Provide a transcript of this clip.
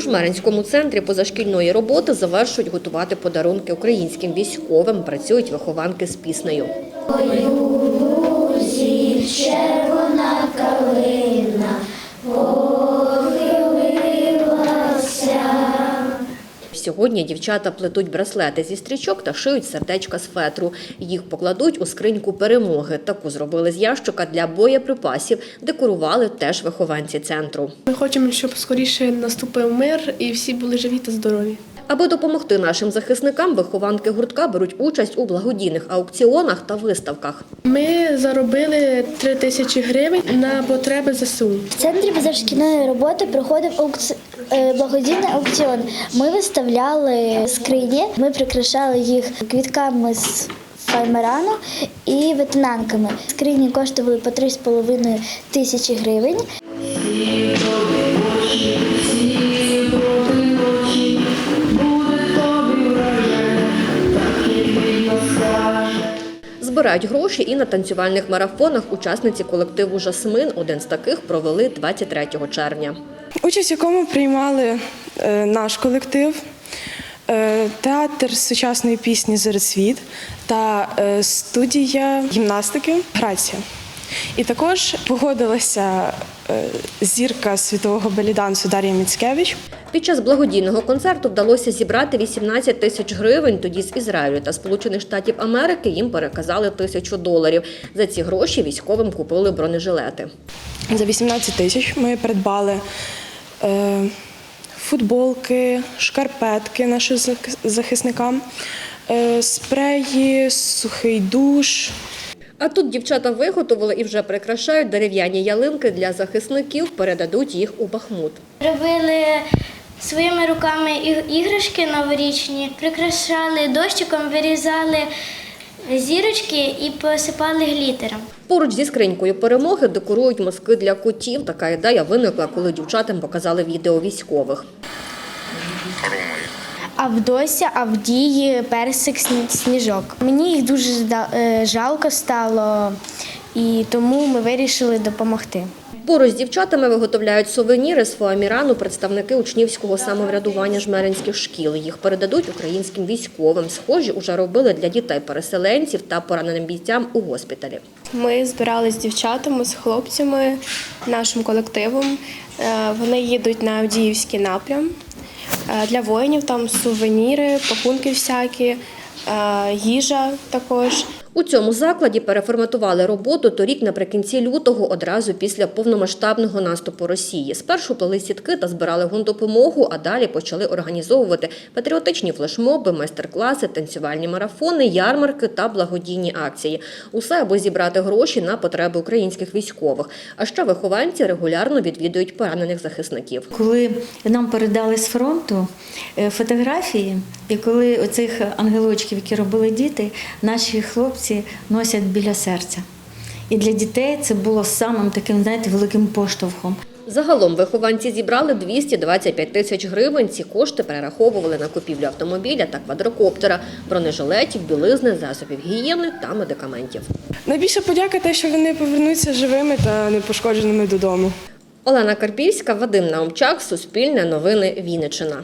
У Жмеринському центрі позашкільної роботи завершують готувати подарунки українським військовим. Працюють вихованки з піснею. Сьогодні дівчата плетуть браслети зі стрічок та шиють сердечка з фетру. Їх покладуть у скриньку перемоги. Таку зробили з ящика для боєприпасів. Декорували теж вихованці центру. Ми хочемо, щоб скоріше наступив мир і всі були живі та здорові. Аби допомогти нашим захисникам, вихованки гуртка беруть участь у благодійних аукціонах та виставках. Ми заробили 3 тисячі гривень на потреби ЗСУ. В центрі позашкільної роботи проходив аукці... е, благодійний аукціон. Ми виставляли скрині, ми прикрашали їх квітками з файмерану і ветенанками. Скрині коштували по 3,5 тисячі гривень. Збирають гроші і на танцювальних марафонах учасниці колективу Жасмин. Один з таких провели 23 червня. Участь якому приймали е, наш колектив, е, театр сучасної пісні Зарецвіт та е, студія гімнастики Грація. І також погодилася е, зірка світового белідансу Дар'я Міцкевич. Під час благодійного концерту вдалося зібрати 18 тисяч гривень. Тоді з Ізраїлю та Сполучених Штатів Америки їм переказали тисячу доларів. За ці гроші військовим купили бронежилети. За 18 тисяч ми придбали е, футболки, шкарпетки нашим захисникам, е, спреї, сухий душ. А тут дівчата виготовили і вже прикрашають дерев'яні ялинки для захисників, передадуть їх у Бахмут. Робили своїми руками іграшки новорічні, прикрашали дощиком, вирізали зірочки і посипали глітером. Поруч зі скринькою перемоги декорують мазки для котів. Така ідея виникла, коли дівчатам показали відео військових. Авдося, Авдії, персик, Сні- сніжок. Мені їх дуже е, жалко стало, і тому ми вирішили допомогти. Поруч з дівчатами виготовляють сувеніри з фоамірану представники учнівського самоврядування жмеринських шкіл. Їх передадуть українським військовим. Схожі уже робили для дітей-переселенців та пораненим бійцям у госпіталі. Ми збиралися з дівчатами, з хлопцями, нашим колективом. Е, Вони їдуть на Авдіївський напрям. Е, Для воїнів там сувеніри, пакунки всякі, е, їжа також. У цьому закладі переформатували роботу торік наприкінці лютого, одразу після повномасштабного наступу Росії. Спершу плели сітки та збирали гундопомогу, а далі почали організовувати патріотичні флешмоби, майстер-класи, танцювальні марафони, ярмарки та благодійні акції. Усе аби зібрати гроші на потреби українських військових. А ще вихованці регулярно відвідують поранених захисників. Коли нам передали з фронту е, фотографії, і коли оцих ангелочків, які робили діти, наші хлопці носять біля серця. І для дітей це було самим таким, знаєте, великим поштовхом. Загалом вихованці зібрали 225 тисяч гривень. Ці кошти перераховували на купівлю автомобіля та квадрокоптера, бронежилетів, білизни, засобів гігієни та медикаментів. Найбільша подяка те, що вони повернуться живими та непошкодженими додому. Олена Карпівська, Вадим Наумчак, Суспільне новини Вінниччина.